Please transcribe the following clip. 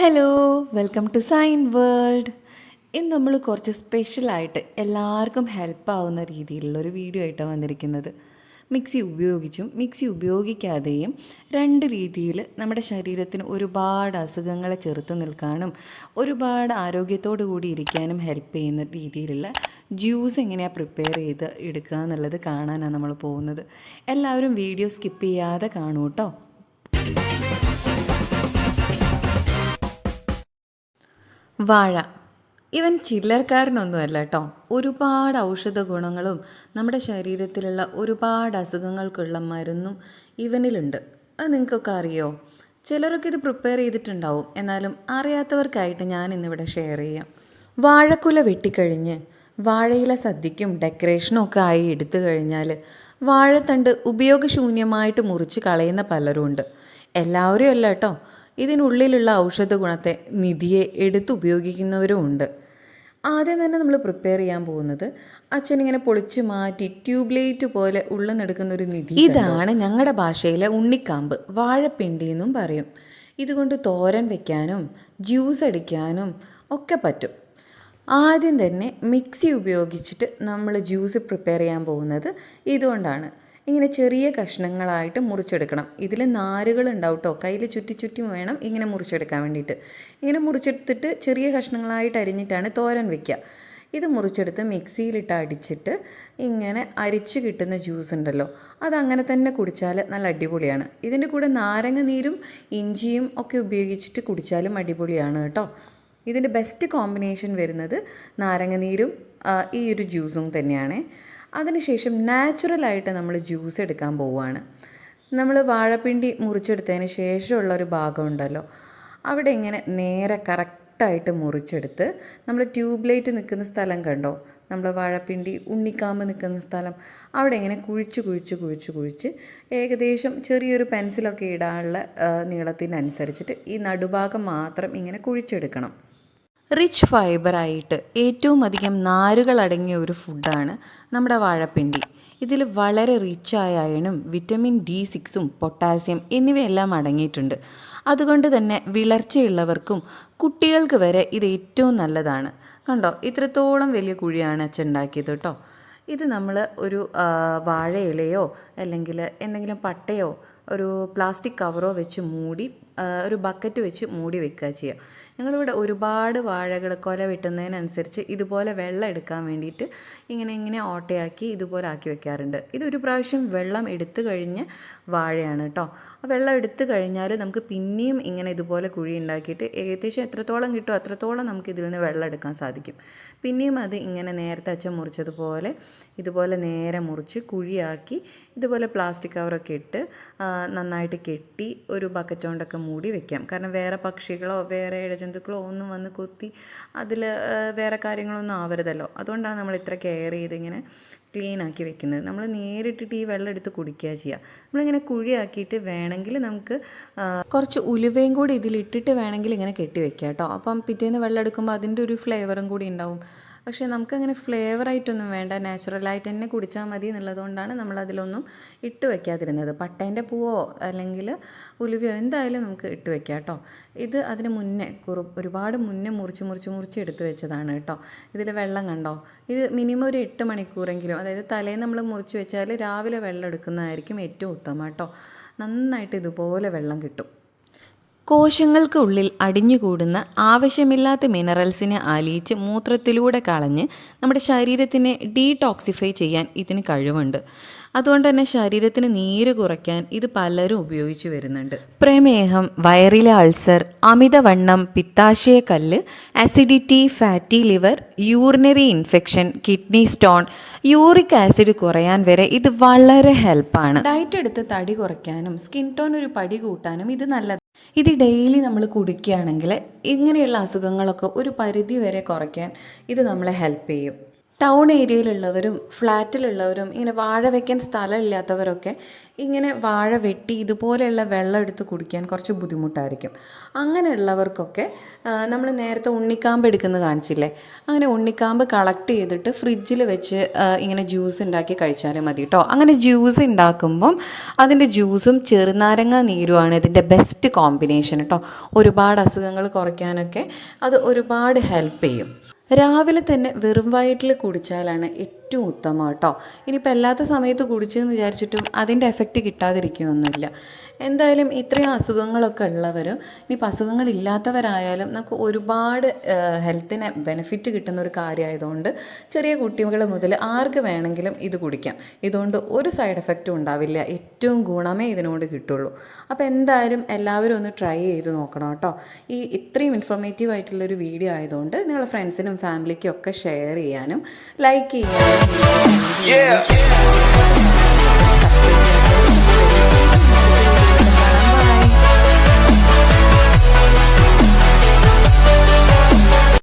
Hello welcome to sign world ഇന്ന് നമ്മൾ കുറച്ച് സ്പെഷ്യലായിട്ട് എല്ലാവർക്കും ഹെൽപ്പ് ആവുന്ന രീതിയിലുള്ള ഒരു വീഡിയോ ആയിട്ടാണ് വന്നിരിക്കുന്നത്. മിക്സി ഉപയോഗിച്ചും മിക്സി ഉപയോഗിക്കാതെയും രണ്ട് രീതിയിൽ നമ്മുടെ ശരീരത്തിന് ഒരുപാട് അസുഖങ്ങളെ ചെറുത്ത് നിൽക്കാനും ഒരുപാട് ആരോഗ്യത്തോടു കൂടി ഇരിക്കാനും ഹെൽപ്പ് ചെയ്യുന്ന രീതിയിലുള്ള ജ്യൂസ് എങ്ങനെയാണ് പ്രിപ്പയർ ചെയ്ത് എടുക്കുക എന്നുള്ളത് കാണാനാണ് നമ്മൾ പോകുന്നത്. എല്ലാവരും വീഡിയോ സ്കിപ്പ് ചെയ്യാതെ കാണൂ കേട്ടോ വാഴ. ഇവൻ ചില്ലറക്കാരനൊന്നുമല്ല കേട്ടോ. ഒരുപാട് ഔഷധ ഗുണങ്ങളും നമ്മുടെ ശരീരത്തിലുള്ള ഒരുപാട് അസുഖങ്ങൾക്കുള്ള മരുന്നും ഇവനിലുണ്ട്. അത് നിങ്ങൾക്കൊക്കെ അറിയോ? ചിലരൊക്കെ ഇത് പ്രിപ്പയർ ചെയ്തിട്ടുണ്ടാവും. എന്നാലും അറിയാത്തവർക്കായിട്ട് ഞാൻ ഇന്നിവിടെ ഷെയർ ചെയ്യാം. വാഴക്കുല വെട്ടിക്കഴിഞ്ഞ് വാഴയില സദ്യക്കും ഡെക്കറേഷനും ഒക്കെ ആയി എടുത്തു കഴിഞ്ഞാൽ വാഴത്തണ്ട് ഉപയോഗശൂന്യമായിട്ട് മുറിച്ച് കളയുന്ന പലരും ഉണ്ട് എല്ലാവരും അല്ല കേട്ടോ. ഇതിനുള്ളിലുള്ള ഔഷധ ഗുണത്തെ നിധിയെ എടുത്ത് ഉപയോഗിക്കുന്നവരുമുണ്ട് ആദ്യം തന്നെ നമ്മൾ പ്രിപ്പയർ ചെയ്യാൻ പോകുന്നത് അച്ഛൻ ഇങ്ങനെ പൊളിച്ചു മാറ്റി ട്യൂബ്ലൈറ്റ് പോലെ ഉള്ളെന്നെടുക്കുന്ന ഒരു നിധി ഇതാണ് ഞങ്ങളുടെ ഭാഷയിലെ ഉണ്ണിക്കാമ്പ്. വാഴപ്പിണ്ടി എന്നും പറയും. ഇതുകൊണ്ട് തോരൻ വെക്കാനും ജ്യൂസ് അടിക്കാനും ഒക്കെ പറ്റും. ആദ്യം തന്നെ മിക്സി ഉപയോഗിച്ചിട്ട് നമ്മൾ ജ്യൂസ് പ്രിപ്പയർ ചെയ്യാൻ പോകുന്നത് ഇതുകൊണ്ടാണ്. ഇങ്ങനെ ചെറിയ കഷ്ണങ്ങളായിട്ട് മുറിച്ചെടുക്കണം. ഇതിൽ നാരുകൾ ഉണ്ടാവും കേട്ടോ കയ്യിൽ ചുറ്റി ചുറ്റി വേണം ഇങ്ങനെ മുറിച്ചെടുക്കാൻ വേണ്ടിയിട്ട്. ഇങ്ങനെ മുറിച്ചെടുത്തിട്ട് ചെറിയ കഷ്ണങ്ങളായിട്ട് അരിഞ്ഞിട്ടാണ് തോരൻ വെക്കുക ഇത് മുറിച്ചെടുത്ത് മിക്സിയിലിട്ട് അടിച്ചിട്ട് ഇങ്ങനെ അരിച്ച് കിട്ടുന്ന ജ്യൂസ് ഉണ്ടല്ലോ. അതങ്ങനെ തന്നെ കുടിച്ചാൽ നല്ല അടിപൊളിയാണ്. ഇതിന്റെ കൂടെ നാരങ്ങ നീരും ഇഞ്ചിയും ഒക്കെ ഉപയോഗിച്ചിട്ട് കുടിച്ചാലും അടിപൊളിയാണ് കേട്ടോ ഇതിന്റെ ബെസ്റ്റ് കോമ്പിനേഷൻ വരുന്നത് നാരങ്ങ നീരും ഈ ഒരു ജ്യൂസും തന്നെയാണ്. അതിനുശേഷം നാച്ചുറലായിട്ട് നമ്മൾ ജ്യൂസ് എടുക്കാൻ പോവുകയാണ്. നമ്മൾ വാഴപ്പിണ്ടി മുറിച്ചെടുത്തതിന് ശേഷമുള്ള ഒരു ഭാഗമുണ്ടല്ലോ അവിടെ ഇങ്ങനെ നേരെ കറക്റ്റായിട്ട് മുറിച്ചെടുത്ത് നമ്മൾ ട്യൂബ് ലൈറ്റ് നിൽക്കുന്ന സ്ഥലം കണ്ടോ? നമ്മൾ വാഴപ്പിണ്ടി ഉണ്ണിക്കാമ്പ് നിൽക്കുന്ന സ്ഥലം. അവിടെ ഇങ്ങനെ കുഴിച്ച് കുഴിച്ച് കുഴിച്ച് കുഴിച്ച് ഏകദേശം ചെറിയൊരു പെൻസിലൊക്കെ ഇടാനുള്ള നീളത്തിനനുസരിച്ചിട്ട് ഈ നടുഭാഗം മാത്രം ഇങ്ങനെ കുഴിച്ചെടുക്കണം. റിച്ച് ഫൈബറായിട്ട് ഏറ്റവും അധികം നാരുകൾ അടങ്ങിയ ഒരു ഫുഡാണ് നമ്മുടെ വാഴപ്പിണ്ടി. ഇതിൽ വളരെ റിച്ചായ അയണും വിറ്റമിൻ ഡി സിക്സും പൊട്ടാസ്യം എന്നിവയെല്ലാം അടങ്ങിയിട്ടുണ്ട്. അതുകൊണ്ട് തന്നെ വിളർച്ചയുള്ളവർക്കും കുട്ടികൾക്ക് വരെ ഇത് ഏറ്റവും നല്ലതാണ്. കണ്ടോ? ഇത്രത്തോളം വലിയ കുഴിയാണ് അച്ഛൻ ഉണ്ടാക്കിയത് കേട്ടോ. ഇത് നമ്മൾ ഒരു വാഴയിലയോ അല്ലെങ്കിൽ എന്തെങ്കിലും പട്ടയോ ഒരു പ്ലാസ്റ്റിക് കവറോ വെച്ച് മൂടി ഒരു ബക്കറ്റ് വെച്ച് മൂടി വെക്കുക ചെയ്യുക. ഞങ്ങളിവിടെ ഒരുപാട് വാഴകൾ കൊല വെട്ടുന്നതിനനുസരിച്ച് ഇതുപോലെ വെള്ളം എടുക്കാൻ വേണ്ടിയിട്ട് ഇങ്ങനെ ഇങ്ങനെ ഓട്ടയാക്കി ഇതുപോലെ ആക്കി വെക്കാറുണ്ട്. ഇതൊരു പ്രാവശ്യം വെള്ളം എടുത്തു കഴിഞ്ഞ് വാഴയാണ് കേട്ടോ വെള്ളം എടുത്തു കഴിഞ്ഞാൽ നമുക്ക് പിന്നെയും ഇങ്ങനെ ഇതുപോലെ കുഴി ഉണ്ടാക്കിയിട്ട് ഏകദേശം എത്രത്തോളം കിട്ടും അത്രത്തോളം നമുക്ക് ഇതിൽ നിന്ന് വെള്ളം എടുക്കാൻ സാധിക്കും. പിന്നെയും അത് ഇങ്ങനെ നേരത്തെ അച്ഛൻ മുറിച്ചതുപോലെ ഇതുപോലെ നേരെ മുറിച്ച് കുഴിയാക്കി ഇതുപോലെ പ്ലാസ്റ്റിക് കവറൊക്കെ ഇട്ട് നന്നായിട്ട് കെട്ടി ഒരു ബക്കറ്റ് കൊണ്ടൊക്കെ മൂടി വെക്കാം. കാരണം വേറെ പക്ഷികളോ വേറെ ഇഴജന്തുക്കളോ ഒന്നും വന്ന് കൊത്തി അതിൽ വേറെ കാര്യങ്ങളൊന്നും ആവരുതല്ലോ. അതുകൊണ്ടാണ് നമ്മൾ ഇത്ര കെയർ ചെയ്ത് ഇങ്ങനെ ക്ലീൻ ആക്കി വെക്കുന്നത്. നമ്മൾ നേരിട്ടിട്ട് ഈ വെള്ളം എടുത്ത് കുടിക്കുക ചെയ്യുക നമ്മളിങ്ങനെ കുഴിയാക്കിയിട്ട് വേണമെങ്കിൽ നമുക്ക് കുറച്ച് ഉലുവയും കൂടി ഇതിലിട്ടിട്ട് വേണമെങ്കിൽ ഇങ്ങനെ കെട്ടി വെക്കാം കേട്ടോ അപ്പം പിറ്റേന്ന് വെള്ളം എടുക്കുമ്പോൾ അതിന്റെ ഒരു ഫ്ലേവറും കൂടി ഉണ്ടാവും. പക്ഷേ നമുക്കങ്ങനെ ഫ്ലേവറായിട്ടൊന്നും വേണ്ട. നാച്ചുറലായിട്ട് തന്നെ കുടിച്ചാൽ മതി എന്നുള്ളതുകൊണ്ടാണ് നമ്മൾ അതിലൊന്നും ഇട്ട് വയ്ക്കാതിരുന്നത് പട്ടേന്റെ പൂവോ അല്ലെങ്കിൽ ഉലുവയോ എന്തായാലും നമുക്ക് ഇട്ട് വയ്ക്കാം കേട്ടോ. ഇത് അതിന് മുന്നേ കുറു ഒരുപാട് മുന്നേ മുറിച്ച് മുറിച്ച് മുറിച്ച് എടുത്ത് വെച്ചതാണ് കേട്ടോ. ഇതിൽ വെള്ളം കണ്ടോ? ഇത് മിനിമം ഒരു എട്ട് മണിക്കൂറെങ്കിലും അതായത് തലേന്ന് നമ്മൾ മുറിച്ച് വെച്ചാൽ രാവിലെ വെള്ളം എടുക്കുന്നതായിരിക്കും ഏറ്റവും ഉത്തമം കേട്ടോ. നന്നായിട്ട് ഇതുപോലെ വെള്ളം കിട്ടും. കോശങ്ങൾക്കുള്ളിൽ അടിഞ്ഞുകൂടുന്ന ആവശ്യമില്ലാത്ത മിനറൽസിനെ അലിയിച്ച് മൂത്രത്തിലൂടെ കളഞ്ഞ് നമ്മുടെ ശരീരത്തിനെ ഡീടോക്സിഫൈ ചെയ്യാൻ ഇതിന് കഴിവുണ്ട്. അതുകൊണ്ട് തന്നെ ശരീരത്തിന് നീര് കുറയ്ക്കാൻ ഇത് പലരും ഉപയോഗിച്ചു വരുന്നുണ്ട്. പ്രമേഹം വയറിലെ അൾസർ അമിതവണ്ണം പിത്താശയക്കല്ല് acidity fatty liver urinary infection kidney stone uric acid കുറയാൻ വരെ ഇത് വളരെ ഹെൽപ്പാണ് ഡയറ്റ് എടുത്ത് തടി കുറയ്ക്കാനും സ്കിൻ ടോൺ ഒരു പടി കൂട്ടാനും ഇത് നല്ലതാണ്. ഇത് ഡെയിലി നമ്മൾ കുടിക്കുകയാണെങ്കിൽ ഇങ്ങനെയുള്ള അസുഖങ്ങളൊക്കെ ഒരു പരിധി വരെ കുറയ്ക്കാൻ ഇത് നമ്മളെ ഹെൽപ്പ് ചെയ്യും. ടൗൺ ഏരിയയിലുള്ളവരും ഫ്ലാറ്റിലുള്ളവരും ഇങ്ങനെ വാഴ വെക്കാൻ സ്ഥലമില്ലാത്തവരൊക്കെ ഇങ്ങനെ വാഴ വെട്ടി ഇതുപോലെയുള്ള വെള്ളം എടുത്ത് കുടിക്കാൻ കുറച്ച് ബുദ്ധിമുട്ടായിരിക്കും. അങ്ങനെയുള്ളവർക്കൊക്കെ നമ്മൾ നേരത്തെ ഉണ്ണിക്കാമ്പ് എടുക്കുന്നത് കാണിച്ചില്ലേ? അങ്ങനെ ഉണ്ണിക്കാമ്പ് കളക്ട് ചെയ്തിട്ട് ഫ്രിഡ്ജിൽ വെച്ച് ഇങ്ങനെ ജ്യൂസ് ഉണ്ടാക്കി കഴിച്ചാലും മതി കേട്ടോ അങ്ങനെ ജ്യൂസ് ഉണ്ടാക്കുമ്പം അതിന്റെ ജ്യൂസും ചെറുനാരങ്ങ നീരുമാണ് ഇതിന്റെ ബെസ്റ്റ് കോമ്പിനേഷൻ കേട്ടോ ഒരുപാട് അസുഖങ്ങൾ കുറയ്ക്കാനൊക്കെ അത് ഒരുപാട് ഹെൽപ്പ് ചെയ്യും. രാവിലെ തന്നെ വെറും വയറ്റിൽ കുടിച്ചാലാണ് ഏറ്റവും ഉത്തമം കേട്ടോ. ഇനിയിപ്പോൾ അല്ലാത്ത സമയത്ത് കുടിച്ചെന്ന് വിചാരിച്ചിട്ടും അതിന്റെ എഫക്റ്റ് കിട്ടാതിരിക്കുകയൊന്നുമില്ല എന്തായാലും ഇത്രയും അസുഖങ്ങളൊക്കെ ഉള്ളവരും ഇനിയിപ്പോൾ അസുഖങ്ങളില്ലാത്തവരായാലും നമുക്ക് ഒരുപാട് ഹെൽത്തിന് ബെനിഫിറ്റ് കിട്ടുന്ന ഒരു കാര്യമായതുകൊണ്ട് ചെറിയ കുട്ടികൾ മുതൽ ആർക്ക് വേണമെങ്കിലും ഇത് കുടിക്കാം. ഇതുകൊണ്ട് ഒരു സൈഡ് എഫക്റ്റും ഉണ്ടാവില്ല. ഏറ്റവും ഗുണമേ ഇതിനോട് കിട്ടുള്ളൂ. അപ്പോൾ എന്തായാലും എല്ലാവരും ഒന്ന് ട്രൈ ചെയ്ത് നോക്കണം കേട്ടോ. ഈ ഇത്രയും ഇൻഫോർമേറ്റീവ് ആയിട്ടുള്ളൊരു വീഡിയോ ആയതുകൊണ്ട് നിങ്ങളുടെ ഫ്രണ്ട്സിനും ഫാമിലിക്കും ഒക്കെ ഷെയർ ചെയ്യാനും ലൈക്ക് ചെയ്യാനും Yeah.